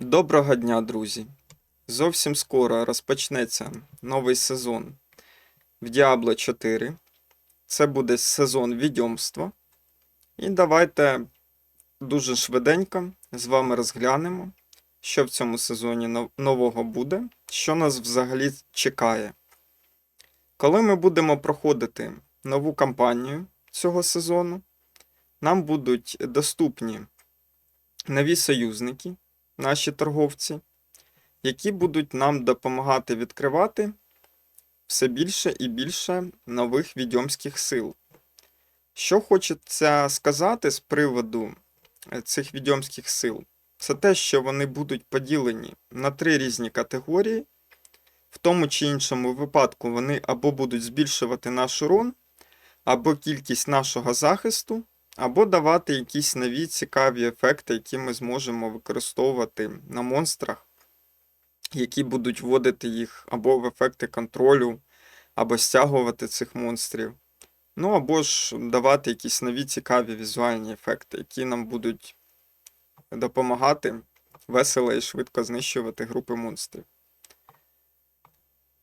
Доброго дня, друзі! Зовсім скоро розпочнеться новий сезон в Diablo 4. Це буде сезон відьомства. І давайте дуже швиденько з вами розглянемо, що в цьому сезоні нового буде, що нас взагалі чекає. Коли ми будемо проходити нову кампанію цього сезону, нам будуть доступні нові союзники наші торговці, які будуть нам допомагати відкривати все більше і більше нових відьомських сил. Що хочеться сказати з приводу е, цих відьомських сил, це те, що вони будуть поділені на три різні категорії. В тому чи іншому випадку вони або будуть збільшувати наш урон, або кількість нашого захисту, або давати якісь нові цікаві ефекти, які ми зможемо використовувати на монстрах, які будуть вводити їх або в ефекти контролю, або стягувати цих монстрів. Ну або ж давати якісь нові цікаві візуальні ефекти, які нам будуть допомагати весело і швидко знищувати групи монстрів.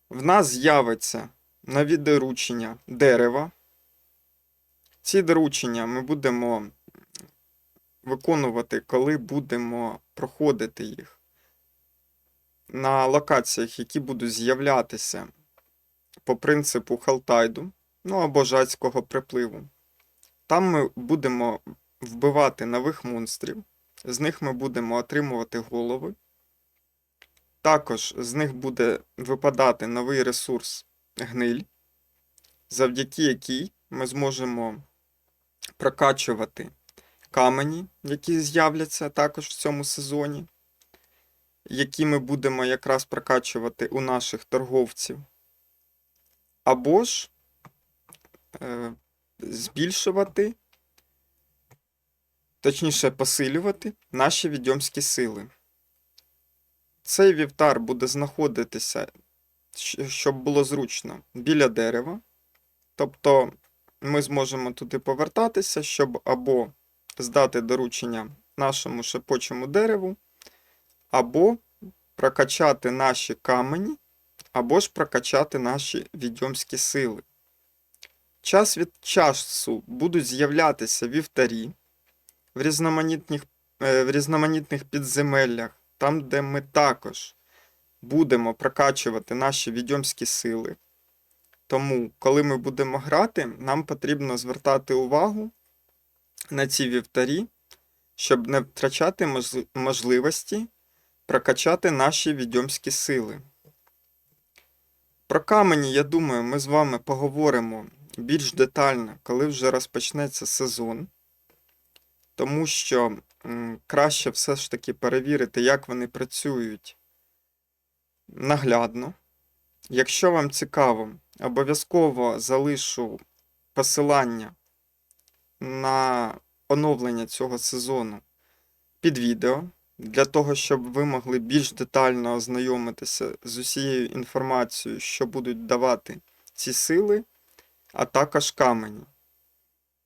В нас з'явиться нові доручення дерева. Ці доручення ми будемо виконувати, коли будемо проходити їх на локаціях, які будуть з'являтися по принципу Халтайду, ну або жацького припливу. Там ми будемо вбивати нових монстрів, з них ми будемо отримувати голови. Також з них буде випадати новий ресурс гниль, завдяки якій ми зможемо прокачувати камені, які з'являться також в цьому сезоні, які ми будемо якраз прокачувати у наших торговців. Або ж е, збільшувати, точніше посилювати наші відьомські сили. Цей вівтар буде знаходитися, щоб було зручно, біля дерева. Тобто ми зможемо туди повертатися, щоб або здати доручення нашому шепочому дереву, або прокачати наші камені, або ж прокачати наші відьомські сили. Час від часу будуть з'являтися вівтарі в різноманітних, е, в різноманітних підземеллях, там, де ми також будемо прокачувати наші відьомські сили. Тому, коли ми будемо грати, нам потрібно звертати увагу на ці вівтарі, щоб не втрачати можливості прокачати наші відьомські сили. Про камені, я думаю, ми з вами поговоримо більш детально, коли вже розпочнеться сезон. Тому що краще все ж таки перевірити, як вони працюють наглядно. Якщо вам цікаво, обов'язково залишу посилання на оновлення цього сезону під відео, для того, щоб ви могли більш детально ознайомитися з усією інформацією, що будуть давати ці сили, а також камені.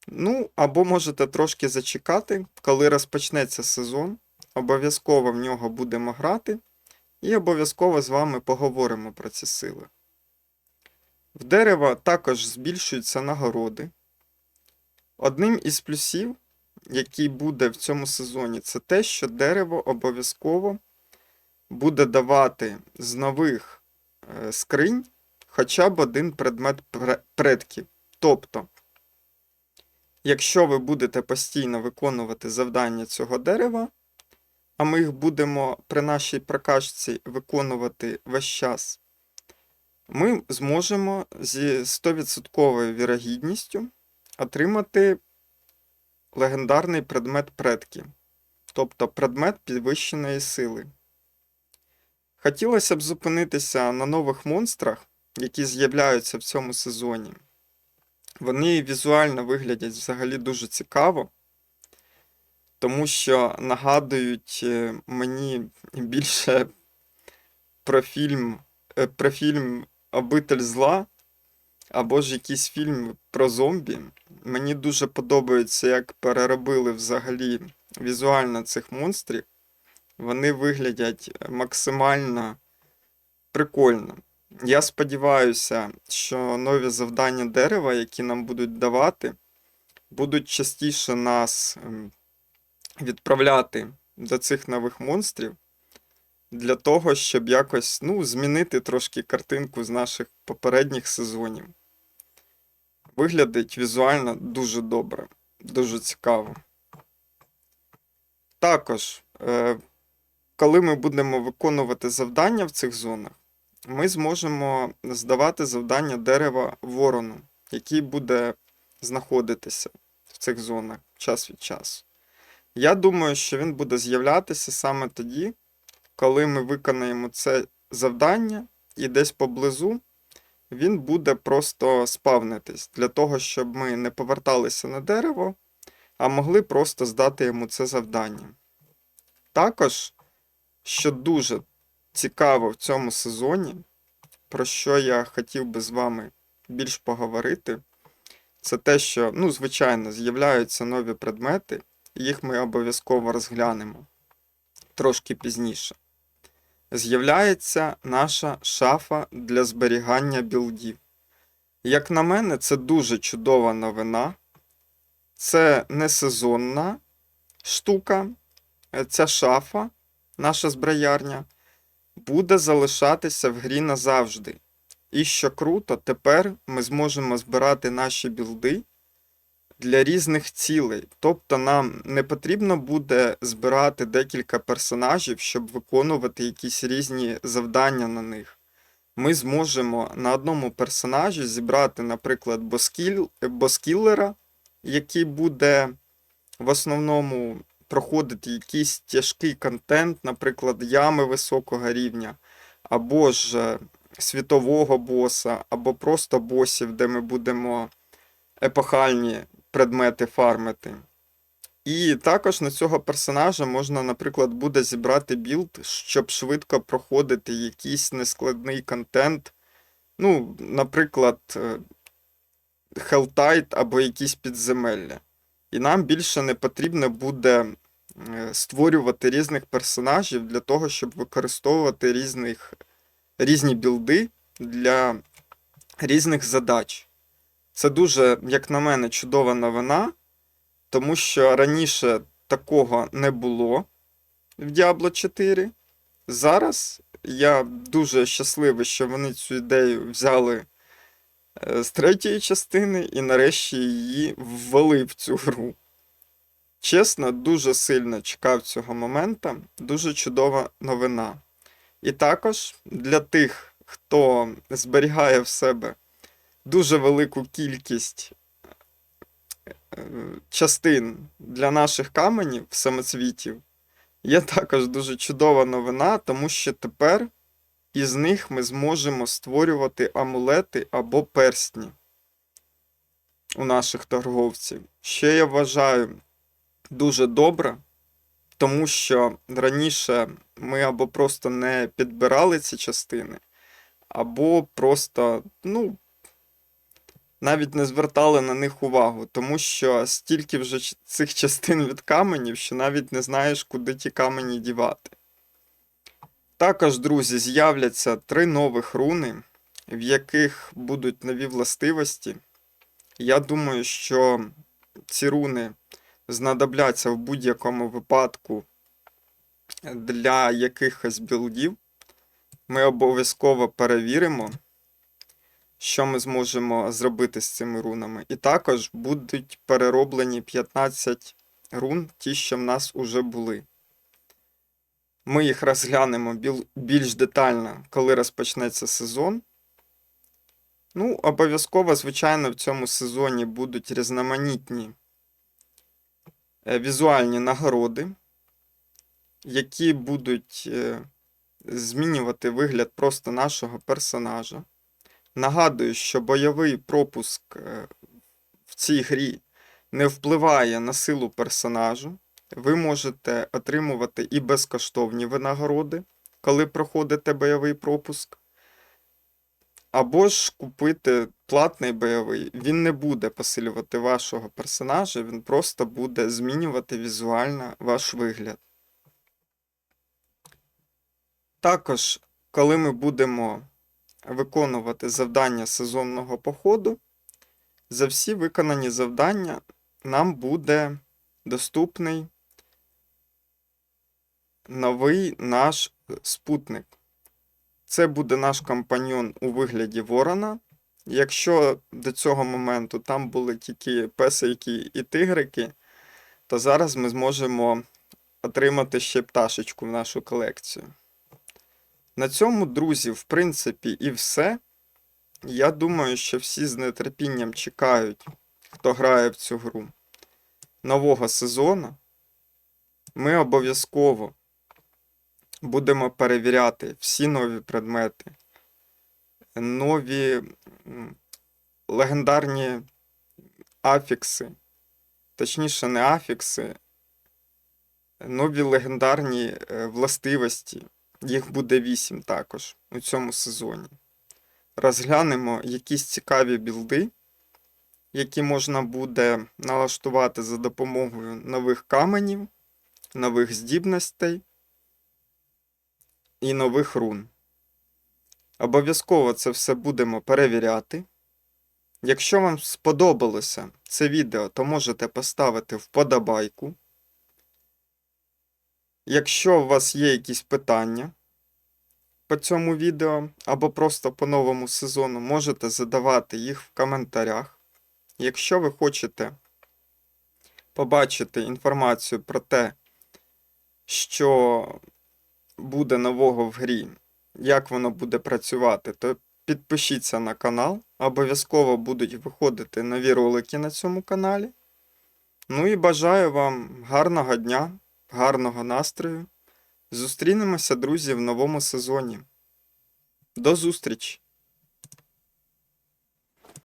Ну, або можете трошки зачекати, коли розпочнеться сезон, обов'язково в нього будемо грати. І обов'язково з вами поговоримо про ці сили. В дерева також збільшуються нагороди. Одним із плюсів, який буде в цьому сезоні, це те, що дерево обов'язково буде давати з нових е, скринь хоча б один предмет предків. Тобто, якщо ви будете постійно виконувати завдання цього дерева, а ми їх будемо при нашій прокачці виконувати весь час, ми зможемо зі 100% вірогідністю отримати легендарний предмет предків, тобто предмет підвищеної сили. Хотілося б зупинитися на нових монстрах, які з'являються в цьому сезоні. Вони візуально виглядять взагалі дуже цікаво тому що нагадують е, мені більше про фільм, е, про фільм Обитель зла або ж якийсь фільм про зомбі. Мені дуже подобається, як переробили взагалі візуально цих монстрів. Вони виглядять максимально прикольно. Я сподіваюся, що нові завдання дерева, які нам будуть давати, будуть частіше нас ем, відправляти до цих нових монстрів для того, щоб якось ну, змінити трошки картинку з наших попередніх сезонів. Виглядить візуально дуже добре, дуже цікаво. Також, е, коли ми будемо виконувати завдання в цих зонах, ми зможемо здавати завдання дерева ворону, який буде знаходитися в цих зонах час від часу. Я думаю, що він буде з'являтися саме тоді, коли ми виконаємо це завдання, і десь поблизу він буде просто спавнитись для того, щоб ми не поверталися на дерево, а могли просто здати йому це завдання. Також, що дуже цікаво в цьому сезоні, про що я хотів би з вами більш поговорити, це те, що, ну, звичайно, з'являються нові предмети, їх ми обов'язково розглянемо трошки пізніше. З'являється наша шафа для зберігання білдів. Як на мене, це дуже чудова новина. Це не сезонна штука. Ця шафа, наша зброярня, буде залишатися в грі назавжди. І що круто, тепер ми зможемо збирати наші білди для різних цілей. Тобто нам не потрібно буде збирати декілька персонажів, щоб виконувати якісь різні завдання на них. Ми зможемо на одному персонажі зібрати, наприклад, боскіл... боскіллера, який буде в основному проходити якийсь тяжкий контент, наприклад, ями високого рівня, або ж е, світового боса, або просто босів, де ми будемо епохальні предмети фармити. І також на цього персонажа можна, наприклад, буде зібрати білд, щоб швидко проходити якийсь нескладний контент. Ну, наприклад, е, Helltide або якісь підземелля. І нам більше не потрібно буде е, створювати різних персонажів для того, щоб використовувати різних, різні білди для різних задач. Це дуже, як на мене, чудова новина, тому що раніше такого не було в Diablo 4. Зараз я дуже щасливий, що вони цю ідею взяли е, з третьої частини і нарешті її ввели в цю гру. Чесно, дуже сильно чекав цього моменту. Дуже чудова новина. І також для тих, хто зберігає в себе дуже велику кількість е, частин для наших каменів, самоцвітів, є також дуже чудова новина, тому що тепер із них ми зможемо створювати амулети або перстні у наших торговців. Ще я вважаю дуже добре, тому що раніше ми або просто не підбирали ці частини, або просто, ну, навіть не звертали на них увагу, тому що стільки вже цих частин від каменів, що навіть не знаєш, куди ті камені дівати. Також, друзі, з'являться три нових руни, в яких будуть нові властивості. Я думаю, що ці руни знадобляться в будь-якому випадку для якихось білдів. Ми обов'язково перевіримо, що ми зможемо зробити з цими рунами. І також будуть перероблені 15 рун, ті, що в нас уже були. Ми їх розглянемо більш детально, коли розпочнеться сезон. Ну, обов'язково, звичайно, в цьому сезоні будуть різноманітні е, візуальні нагороди, які будуть е, змінювати вигляд просто нашого персонажа. Нагадую, що бойовий пропуск е, в цій грі не впливає на силу персонажу. Ви можете отримувати і безкоштовні винагороди, коли проходите бойовий пропуск. Або ж купити платний бойовий. Він не буде посилювати вашого персонажа, він просто буде змінювати візуально ваш вигляд. Також, коли ми будемо виконувати завдання сезонного походу, за всі виконані завдання нам буде доступний новий наш спутник. Це буде наш компаньйон у вигляді ворона. Якщо до цього моменту там були тільки песики і тигрики, то зараз ми зможемо отримати ще пташечку в нашу колекцію. На цьому, друзі, в принципі, і все. Я думаю, що всі з нетерпінням чекають, хто грає в цю гру нового сезону. Ми обов'язково будемо перевіряти всі нові предмети, нові легендарні афікси, точніше, не афікси, нові легендарні е, властивості. Їх буде 8 також у цьому сезоні. Розглянемо якісь цікаві білди, які можна буде налаштувати за допомогою нових каменів, нових здібностей і нових рун. Обов'язково це все будемо перевіряти. Якщо вам сподобалося це відео, то можете поставити вподобайку. Якщо у вас є якісь питання по цьому відео або просто по новому сезону, можете задавати їх в коментарях. Якщо ви хочете побачити інформацію про те, що буде нового в грі, як воно буде працювати, то підпишіться на канал. Обов'язково будуть виходити нові ролики на цьому каналі. Ну і бажаю вам гарного дня, гарного настрою. Зустрінемося, друзі, в новому сезоні. До зустрічі!